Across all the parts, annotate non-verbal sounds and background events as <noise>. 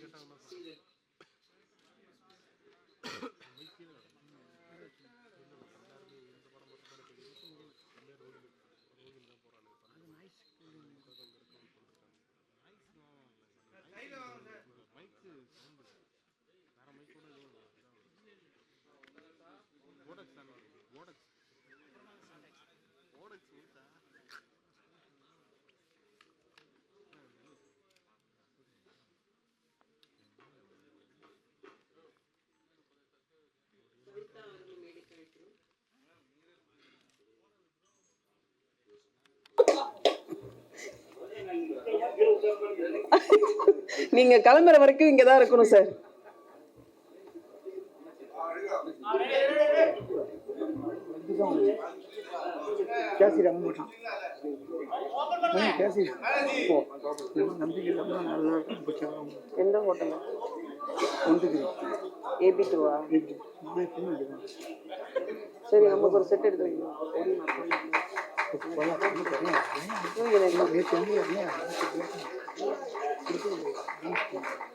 Görüşmek üzere. நீங்க கிளம்புற வரைக்கும் இங்க தான். இருக்கணும் சார் எந்த ஹோட்டல் ஏபி டூவா சரி நமக்கு ஒரு செட் எடுத்து வைக்கணும்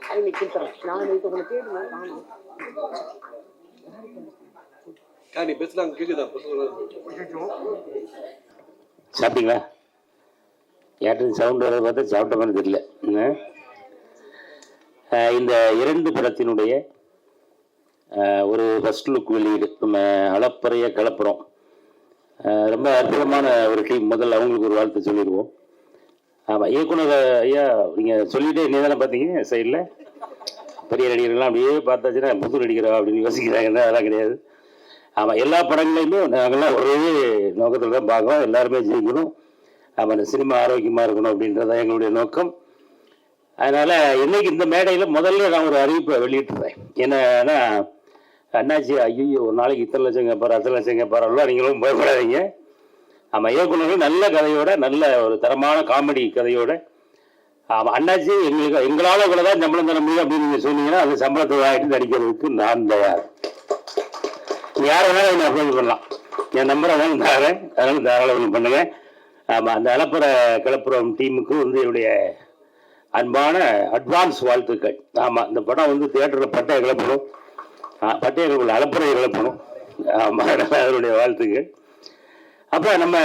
அது நீ கொடுத்துறேன் நான் நேற்று உங்களை கேட்டுனா காணும் நீ பேசலாம் கேக்குதா சாப்பிட்டீங்களா? யார்கிட்ட சவுண்ட் வரதை பார்த்தா சாப்பிட்ட மாதிரி தெரியல. இந்த இரண்டு படத்தினுடைய ஒரு ஃபர்ஸ்ட் லுக் வெளியீடு. நம்ம அளப்பறைய கலப்புறோம் ஆஹ் ரொம்ப அற்புதமான ஒரு டீம் முதல்ல அவங்களுக்கு ஒரு வாழ்த்து சொல்லிடுவோம். ஆமாம் இயக்குனர் ஐயா நீங்கள் சொல்லிட்டே நீ தானே பார்த்தீங்க சைடில்? பெரிய நடிகர்கள்லாம் அப்படியே பார்த்தாச்சுன்னா புது நடிகரா அப்படின்னு யோசிக்கிறாங்கன்னா அதெல்லாம் கிடையாது. ஆமாம் எல்லா படங்களையுமே நாங்கள்லாம் ஒரே நோக்கத்தில் தான் பார்க்குறோம் எல்லாருமே ஜெயிக்கணும். ஆமாம் இந்த சினிமா ஆரோக்கியமாக இருக்கணும் அப்படின்றது தான் எங்களுடைய நோக்கம். அதனால் இன்னைக்கு இந்த மேடையில் முதல்ல நான் ஒரு அறிவிப்பை வெளியிட்டுறேன். என்னன்னா அண்ணாச்சி ஐயோ ஒரு நாளைக்கு இத்தனை லட்சம் கேட்பாரு அத்தனை லட்சம் கேட்பாரெல்லாம் நீங்களும் பயப்படாதீங்க. ஆமாம் இயக்குநர்கள் நல்ல கதையோட நல்ல ஒரு தரமான காமெடி கதையோட ஆமாம் அண்ணாச்சி எங்களுக்கு எங்களால் கூட தான் சம்பளம் தர முடியும் அப்படின்னு நீங்கள் சொன்னீங்கன்னா அது சம்பளத்தை ஆகிட்டு நடிக்கிறதுக்கு நான் தயார். யார் வேணாலும் என்ன அப்ரோச் பண்ணலாம். என் நம்பரை வேணாலும் தாரேன். அதனால தாராளம் பண்ணுங்க. ஆமாம் அந்த அலப்புற கிளப்புறம் டீமுக்கு வந்து என்னுடைய அன்பான அட்வான்ஸ் வாழ்த்துக்கள். ஆமாம் இந்த படம் வந்து தியேட்டரில் பட்டையை கிளப்பணும் பட்டையை கிளப்பணும் அலப்புறையை கிளப்பணும் ஆமாம் அதனால அதனுடைய வாழ்த்துக்கள். அப்போ நம்ம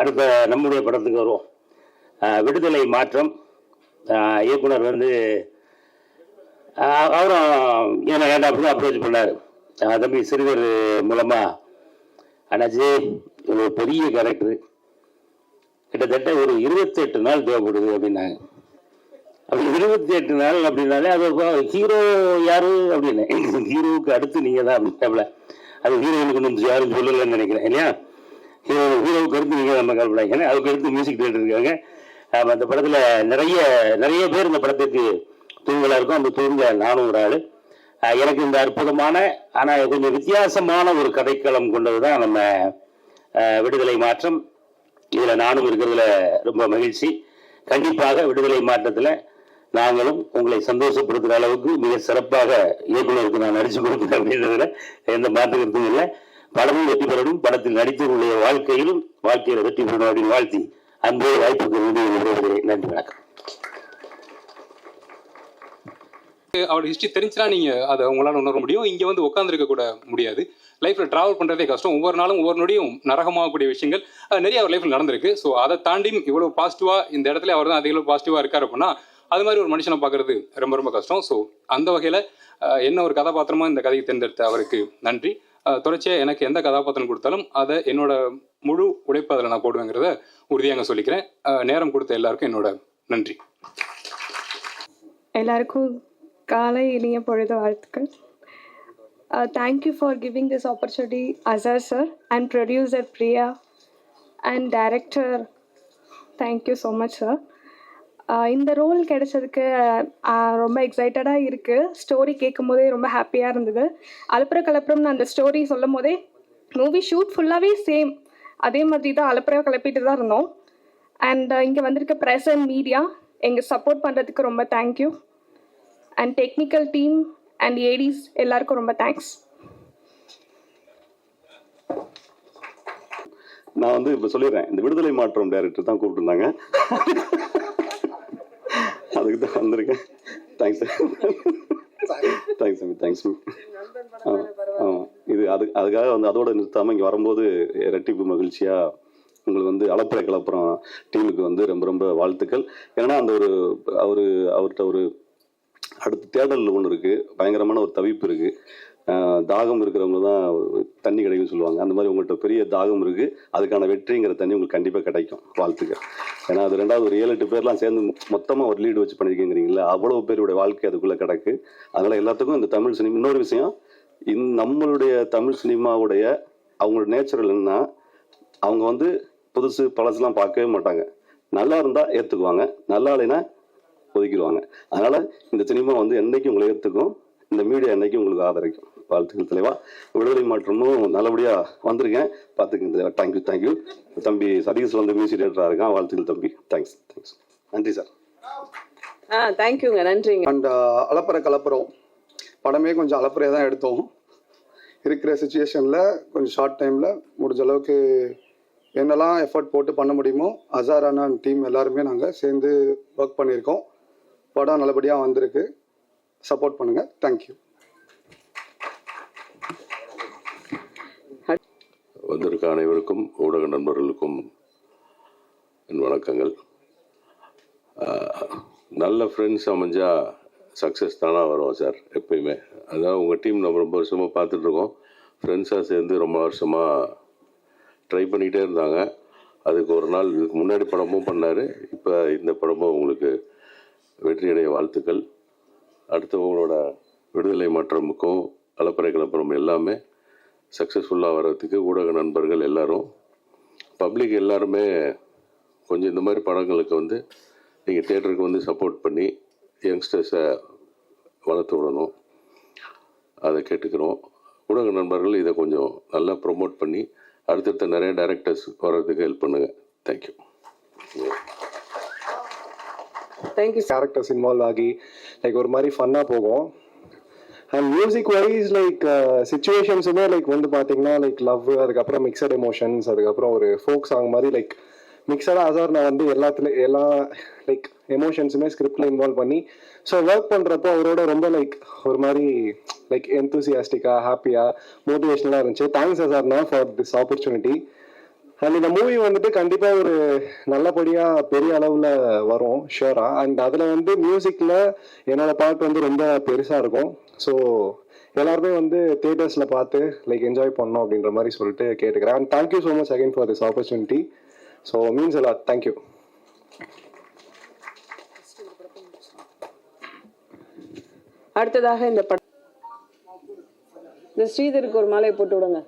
அடுத்த நம்முடைய படத்துக்கு வருவோம். விடுதலை மாற்றம். இயக்குனர் வந்து அவரும் என்ன ஏன்டா அப்படி அப்ரோச் பண்ணார்? தம்பி சிறுவர் மூலமாக அண்ணாச்சி ஒரு பெரிய கேரக்டர் கிட்டத்தட்ட ஒரு இருபத்தெட்டு நாள் தேவைப்படுது அப்படின்னாங்க. அப்படி இருபத்தி எட்டு நாள் அப்படின்னாலே அது ஹீரோ யாரு அப்படின்னு. <laughs> ஹீரோவுக்கு அடுத்து நீங்கள் தான் அப்படின்னாப்ல. அது ஹீரோயினுக்கு இன்னும் யாரும் சொல்லலைன்னு நினைக்கிறேன் இல்லையா? ஹீரோவுக்கு கருத்து நீங்கள் நம்ம கல்பனாங்க அதுக்கு அடுத்து மியூசிக் டேரக்டர் இருக்காங்க. அந்த படத்தில் நிறைய நிறைய பேர் இந்த படத்துக்கு தூங்கலாக இருக்கும். அந்த தூங்க நானும் ஒரு ஆள். எனக்கு இந்த அற்புதமான ஆனால் கொஞ்சம் வித்தியாசமான ஒரு கதைக்களம் கொண்டது தான் நம்ம விடுதலை மாற்றம். இதில் நானும் இருக்கிறதுல ரொம்ப மகிழ்ச்சி. கண்டிப்பாக விடுதலை மாற்றத்தில் நாங்களும் உங்களை சந்தோஷப்படுத்துகிற அளவுக்கு மிக சிறப்பாக இயக்குநருக்கு நான் நடிச்சு கொடுக்குறேன் அப்படின்றதுல எந்த மாற்றுக்கிறதும் இல்லை. படமும் வெற்றி பெறணும். படத்தில் நடித்தவர்களுடைய வாழ்க்கையிலும் வாழ்க்கையில வெற்றி பெறணும் அப்படின்னு வாழ்த்தி அன்பே வாய்ப்புக்கு நன்றி நன்றி வணக்கம். அவரோட ஹிஸ்ட்ரி தெரிஞ்சுனா நீங்க அதை உங்களால உணர முடியும். இங்க வந்து உட்காந்துருக்க கூட முடியாது. லைஃப்ல டிராவல் பண்றதே கஷ்டம். ஒவ்வொரு நாளும் ஒவ்வொரு நொடியும் நரகமாகக்கூடிய விஷயங்கள். நிறைய அவர் லைஃப்ல நடந்திருக்கு. ஸோ அதை தாண்டி இவ்வளவு பாசிட்டிவா இந்த இடத்துல அவர் தான் அதிக பாசிட்டிவா இருக்காரு அப்படின்னா அது மாதிரி ஒரு மனுஷனை பார்க்கறது ரொம்ப ரொம்ப கஷ்டம். ஸோ அந்த வகையில என்ன ஒரு கதாபாத்திரமா இந்த கதையை தேர்ந்தெடுத்த அவருக்கு நன்றி. தொடர்ச்சியாக எனக்கு எந்த கதாபாத்திரம் கொடுத்தாலும் அதை என்னோட முழு உழைப்பு அதில் நான் போடுவேங்கிறத உறுதியாக சொல்லிக்கிறேன். நேரம் கொடுத்த எல்லாருக்கும் என்னோட நன்றி. எல்லாருக்கும் காலை இனிய பொழுது வாழ்த்துக்கள். Thank you for giving this opportunity Azar sir and producer Priya and director thank you so much sir இந்த ரோல் கிடைச்சதுக்கு ரொம்ப எக்ஸைட்டடாக இருக்குது ஸ்டோரி கேட்கும் போதே ரொம்ப ஹாப்பியாக இருந்தது. அலப்புற கலப்புறம்னு அந்த ஸ்டோரி சொல்லும் போதே மூவி ஷூட் ஃபுல்லாகவே சேம் அதே மாதிரி தான் அலப்புற கிளப்பிட்டு தான் இருந்தோம். அண்ட் இங்கே வந்திருக்க ப்ரெஸ் அண்ட் மீடியா எங்கள் சப்போர்ட் பண்ணுறதுக்கு ரொம்ப thank you and technical team and ADs எல்லாருக்கும் ரொம்ப தேங்க்ஸ் நான் வந்து இப்போ சொல்லிடுறேன். இந்த விடுதலை மாற்றம் டைரக்டர் தான் கூப்பிட்டுருந்தாங்க. அதுக்கு தான் வந்திருக்கேன் தேங்க்ஸ் தேங்க்ஸ் சாமி தேங்க்ஸ் ஆமாம் இது அது அதுக்காக வந்து அதோட நிறுத்தாமல் இங்கே வரும்போது இரட்டிப்பு மகிழ்ச்சியாக உங்களுக்கு வந்து அளப்பறை கலப்புறம் டீமுக்கு வந்து ரொம்ப ரொம்ப வாழ்த்துக்கள். ஏன்னா அந்த ஒரு அவர் அவர்கிட்ட ஒரு அடுத்த தேடல் ஒன்று இருக்குது பயங்கரமான ஒரு தவிப்பு இருக்குது தாகம் இருக்கிறவங்க தான் தண்ணி கிடைக்கும்னு சொல்லுவாங்க. அந்த மாதிரி உங்கள்கிட்ட பெரிய தாகம் இருக்குது அதுக்கான வெற்றிங்கிற தண்ணி உங்களுக்கு கண்டிப்பாக கிடைக்கும். வாழ்த்துக்கள். ஏன்னா அது ரெண்டாவது ஒரு ஏழு எட்டு பேர்லாம் சேர்ந்து மொத்தமாக ஒரு லீடு வச்சு பண்ணியிருக்கீங்கிறீங்களா அவ்வளோ பேருடைய வாழ்க்கை அதுக்குள்ளே கிடக்கு. அதனால் எல்லாத்துக்கும் இந்த தமிழ் சினிமா இன்னொரு விஷயம் இந் நம்மளுடைய தமிழ் சினிமாவுடைய அவங்களோட நேச்சுரல் என்ன அவங்க வந்து புதுசு பழசுலாம் பார்க்கவே மாட்டாங்க. நல்லா இருந்தால் ஏற்றுக்குவாங்க நல்லா இல்லைன்னா ஒதுக்கிடுவாங்க. அதனால் இந்த சினிமா வந்து என்றைக்கும் உங்களை ஏற்றுக்கும் இந்த மீடியா என்னைக்கும் உங்களுக்கு ஆதரிக்கும். வாழ்த்துக்கள் தலைவா. விடுதலை மாற்றமும் நல்லபடியாக வந்திருக்கேன். பார்த்துக்கங்க தலைவா. தேங்க்யூ தேங்க்யூ தம்பி சதீஷ் வந்து மியூசிக் டேரக்டராக இருக்கான். வாழ்த்துக்கள் தம்பி. தேங்க்ஸ் தேங்க்ஸ் நன்றி சார் ஆ தேங்க்யூங்க நன்றிங்க. அண்ட் அலப்பறை கலப்புறோம். படமே கொஞ்சம் அலப்பறையாக தான் எடுத்தோம். இருக்கிற சுச்சுவேஷனில் கொஞ்சம் ஷார்ட் டைமில் முடிஞ்ச அளவுக்கு என்னெல்லாம் எஃபர்ட் போட்டு பண்ண முடியுமோ அசாரான டீம் எல்லாருமே நாங்கள் சேர்ந்து ஒர்க் பண்ணியிருக்கோம். படம் நல்லபடியாக வந்திருக்கு. சப்போர்ட் பண்ணுங்கள் தேங்க்யூ வந்திருக்க அனைவருக்கும் ஊடக நண்பர்களுக்கும் என் வணக்கங்கள். நல்ல ஃப்ரெண்ட்ஸ் அமைஞ்சா சக்ஸஸ் தானாக வரும் சார் எப்பயுமே. அதான் உங்கள் டீம் நம்ம ரொம்ப வருஷமாக பார்த்துட்ருக்கோம் ஃப்ரெண்ட்ஸாக சேர்ந்து ரொம்ப வருஷமாக ட்ரை பண்ணிக்கிட்டே இருந்தாங்க. அதுக்கு ஒரு நாள் இதுக்கு முன்னாடி படமும் பண்ணார். இப்போ இந்த படமும் உங்களுக்கு வெற்றியடைய வாழ்த்துக்கள். அடுத்து உங்களோட விடுதலை மாற்றமுக்கும் கலப்பறை கலப்பரம் எல்லாமே சக்ஸஸ்ஃபுல்லாக வர்றதுக்கு ஊடக நண்பர்கள் எல்லாரும் பப்ளிக் எல்லாருமே கொஞ்சம் இந்த மாதிரி படங்களுக்கு வந்து நீங்கள் தேட்டருக்கு வந்து சப்போர்ட் பண்ணி யங்ஸ்டர்ஸை வளர்த்து விடணும். அதை கேட்டுக்கிறோம். ஊடக நண்பர்கள் இதை கொஞ்சம் நல்லா ப்ரொமோட் பண்ணி அடுத்தடுத்த நிறைய டைரக்டர்ஸ் வர்றதுக்கு ஹெல்ப் பண்ணுங்கள் thank you thank you characters involve ஆகி லைக் ஒரு மாதிரி ஃபன்னாக போகும். அண்ட் மியூசிக் வைஸ் லைக் சுச்சுவேஷன்ஸுமே லைக் வந்து பார்த்தீங்கன்னா லைக் லவ் அதுக்கப்புறம் மிக்சட் எமோஷன்ஸ் அதுக்கப்புறம் ஒரு ஃபோக் சாங் மாதிரி லைக் மிக்சடாக அசார் நான் வந்து எல்லாத்துல எல்லா லைக் எமோஷன்ஸுமே ஸ்கிரிப்டில் இன்வால்வ் பண்ணி ஸோ ஒர்க் பண்ணுறப்போ அவரோட ரொம்ப லைக் ஒரு மாதிரி லைக் எந்தூசியாஸ்டிக்காக ஹாப்பியாக மோட்டிவேஷனலாக இருந்துச்சு. தேங்க்ஸ் அசார்னா ஃபார் திஸ் ஆப்பர்ச்சுனிட்டி அண்ட் இந்த மூவி வந்துட்டு கண்டிப்பா ஒரு நல்லபடியா பெரிய அளவுல வரும் ஷியோரா அண்ட் அதுல வந்து மியூசிக்ல என்னோட பார்ட் வந்து ரொம்ப பெருசா இருக்கும். ஸோ எல்லாருமே வந்து தியேட்டர்ஸ்ல பார்த்து லைக் என்ஜாய் பண்ணோம் அப்படின்ற மாதிரி சொல்லிட்டு கேட்டுக்கிறேன். And thank you so much again for this opportunity so means எல்லாம் தேங்க்யூ அடுத்ததாக இந்த படம். இந்த ஸ்ரீதருக்கு ஒரு மாலையை போட்டு விடுங்க.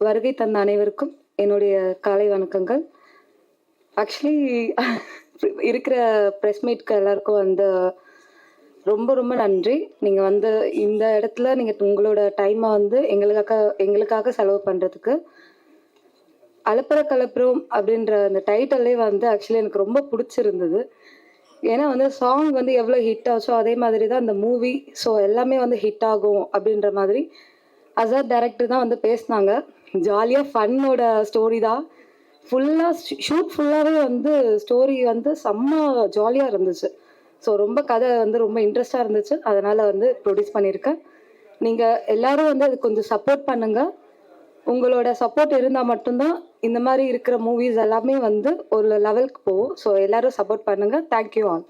வருகை தந்த அனைவருக்கும் என்னுடைய காலை வணக்கங்கள். ஆக்சுவலி <laughs> இருக்கிற ப்ரெஸ் மீட்க்கு எல்லாருக்கும் வந்து ரொம்ப ரொம்ப நன்றி. நீங்கள் வந்து இந்த இடத்துல நீங்கள் உங்களோட டைமை வந்து எங்களுக்காக எங்களுக்காக செலவு பண்ணுறதுக்கு அலப்பற கலப்புறம் அப்படின்ற அந்த டைட்டிலே வந்து ஆக்சுவலி எனக்கு ரொம்ப பிடிச்சிருந்தது. ஏன்னா வந்து சாங் வந்து எவ்வளோ ஹிட் ஆச்சோ அதே மாதிரி தான் அந்த மூவி ஸோ எல்லாமே வந்து ஹிட் ஆகும் அப்படின்ற மாதிரி அசாத் டேரக்டர் தான் வந்து பேசினாங்க. ஜாலியாக ஃபன்னோட ஸ்டோரி தான். ஃபுல்லாக ஷூட் ஃபுல்லாகவே வந்து ஸ்டோரி வந்து செம்ம ஜாலியாக இருந்துச்சு. ஸோ ரொம்ப கதை வந்து ரொம்ப இன்ட்ரெஸ்டாக இருந்துச்சு. அதனால் வந்து ப்ரொடியூஸ் பண்ணியிருக்கேன். நீங்கள் எல்லாரும் வந்து அதுக்கு கொஞ்சம் சப்போர்ட் பண்ணுங்கள் உங்களோட சப்போர்ட் இருந்தால் மட்டும்தான் இந்த மாதிரி இருக்கிற மூவிஸ் எல்லாமே வந்து ஒரு லெவலுக்கு போகும். ஸோ எல்லாரும் சப்போர்ட் பண்ணுங்கள் தேங்க்யூ ஆல்